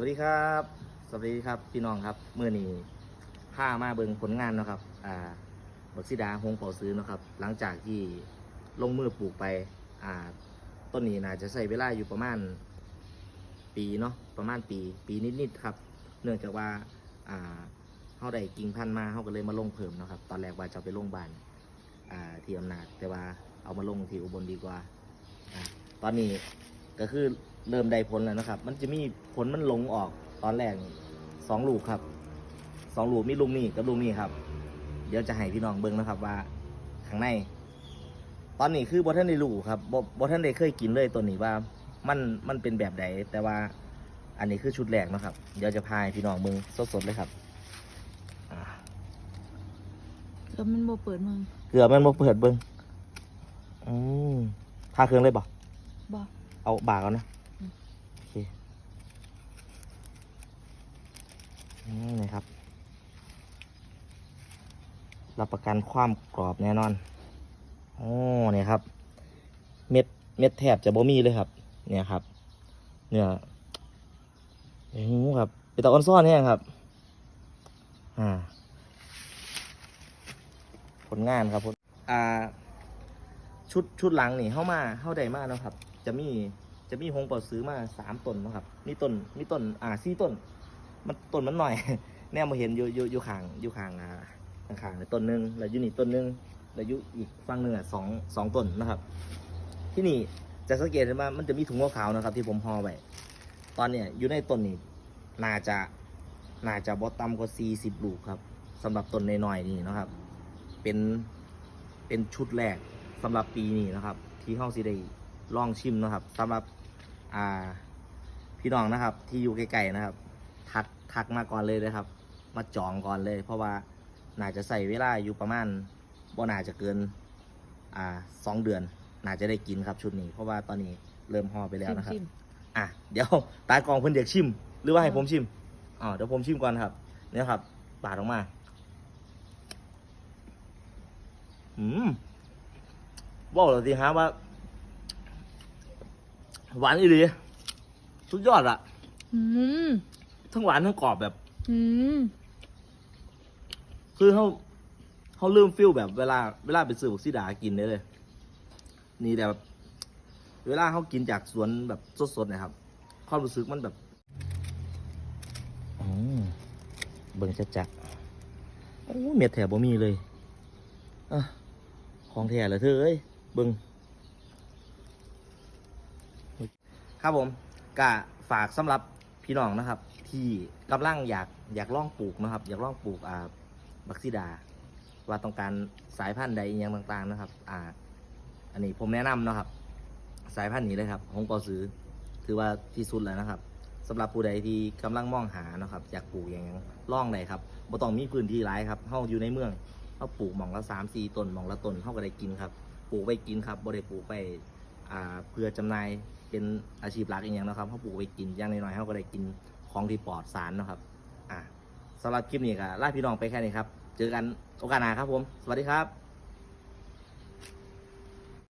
วัสดีครับ สวัสดีครับพี่น้องครับเมื่อนี้ผ้ามาเบิงผลงานนะครับ อ่าบักซิดาหงเป่าซื้อนะครับ หลังจากที่ลงมือปลูกไป อ่า ต้นนี้น่าจะใช้เวลาอยู่ประมาณปีเนาะ ประมาณปี ปีนิดๆครับ เนื่องจากว่า อ่าเขาได้กิ่งพันธุ์มาเขาก็เลยมาลงเพิ่มนะครับ ตอนแรกว่าจะไปลงบาน อ่า ที่อำนาจ แต่ว่าเอามาลงที่อุบลดีกว่าอ่าตอนนี้ก็คือ เริ่มได้ผลแล้วนะครับ มันจะมีผลมันลงออกตอนแรกนี่สองลูกครับสองลูกมีลูกนี่กับลูกนี่ครับ เดี๋ยวจะให้พี่น้องเบิ้งนะครับว่าข้างใน ตอนนี้คือบอท่านได้รู้ครับบอท่านได้เคยกินเลยตัวนี้ว่ามันมันเป็นแบบใดแต่ว่าอันนี้คือชุดแรกนะครับ เดี๋ยวจะพาให้พี่น้องเบิ้งสดๆเลยครับอ่าเออมันโบเปิดมึงเกลือมันบ่เปิดเบิ้งอืมพาเครื่องเลยบ่บอเอาบากเอานะ อืม โอเคอืม นี่ครับ รับประกันความกรอบแน่นอน โอ้เนี่ยครับ เม็ดเม็ดแทบจะบ่มีเลยครับ เนี่ยครับ เนี่ยโอ้โหครับเป็นตะออนซ่อนเนี่ครับ อ่า ผลงานครับผลอ่า ชุดชุดหลังนี่เข้ามาเข้าได้มากนะครับ จะมีจะมีหงป่าซื้อมาสามต้นนะครับ มีต้นมีต้น อ่าสี่ต้น มันต้นมันหน่อย แน่มาเห็นอยู่อยู่อยู่ข้างอยู่ข้างอ่าข้างๆต้นหนึ่งแล้วอยู่นี่ต้นหนึ่งแล้วอยู่อีกฝั่งหนึ่งอะสองสองต้นนะครับ ที่นี่จะสังเกตเห็นว่ามันจะมีถุงขาวๆนะครับ ที่ผมห่อไว้ตอนเนี้ยอยู่ในต้นนี้น่าจะน่าจะบอต่ำกว่าสี่สิบลูกครับสำหรับต้นน้อยๆนี่นะครับ เป็นเป็นชุดแรกสำหรับปีนี้นะครับ ที่เฮาสิได้ลองชิมนะครับสำหรับอ่าพี่น้องนะครับ ที่อยู่ใกลๆนะครับ ทักทักมาก่อนเลยนะครับ มาจองก่อนเลย เพราะว่าน่าจะใส่เวลาอยู่ประมาณบ่น่าจะเกินอ่าสองเดือน น่าจะได้กินครับชุดนี้ เพราะว่าตอนนี้เริ่มห่อไปแล้วนะครับ ชิม อะเดี๋ยวตากองเพิ่นเด็กชิม หรือว่าให้ผมชิมอ๋อเดี๋ยวผมชิมก่อนครับ เนี่ยครับปาดออกมา อืมบอกเลยสิฮะว่า หวานอีหลีสุดยอดอะๆอืม ทั้งหวานทั้งกรอบแบบ อืม คือเขาเขาลืมฟิลแบบเวลาเวลาไปซื้อบุกซีดากินได้เลย นี่แต่แบบเวลาเขากินจากสวนแบบสดๆนะครับความรู้สึกมันแบบอืมเบิ่งจะจักโอ้เม็ดแถบบ่มีเลยอะของแท้เหรอเธอเอ้ยเบิ่งครับผมกะฝากสำหรับ พี่น้องนะครับ ที่กำลังอยากอยากลองปลูกนะครับ อยากลองปลูกอ่าบักซิดา ว่าต้องการสายพันธุ์ใดอย่างต่างๆนะครับ อ่า อันนี้ผมแนะนำนะครับ สายพันธุ์นี้เลยครับหงเปาซื้อถือว่าที่สุดแล้วนะครับสำหรับผู้ใดที่กำลังมองหานะครับอยากปลูกอย่างล่องใดครับบ่ต้องมีพื้นที่หลายครับเฮาอยู่ในเมืองเฮาปลูกหม่องละสามสี่ต้นหม่องละต้นเฮาก็ได้กินครับปลูกไว้กินครับบ่ได้ปลูกไป อ่าเพื่อจำหน่ายเป็นอาชีพหลักอีกอย่างนะครับเขาปลูกไปกินอย่างน้อยๆเขาก็ได้กินของที่ปลอดสารนะครับอ่าสำหรับคลิปนี้ก็ลาพี่น้องไปแค่นี้ครับ เจอกันโอกาสหน้าครับผม สวัสดีครับ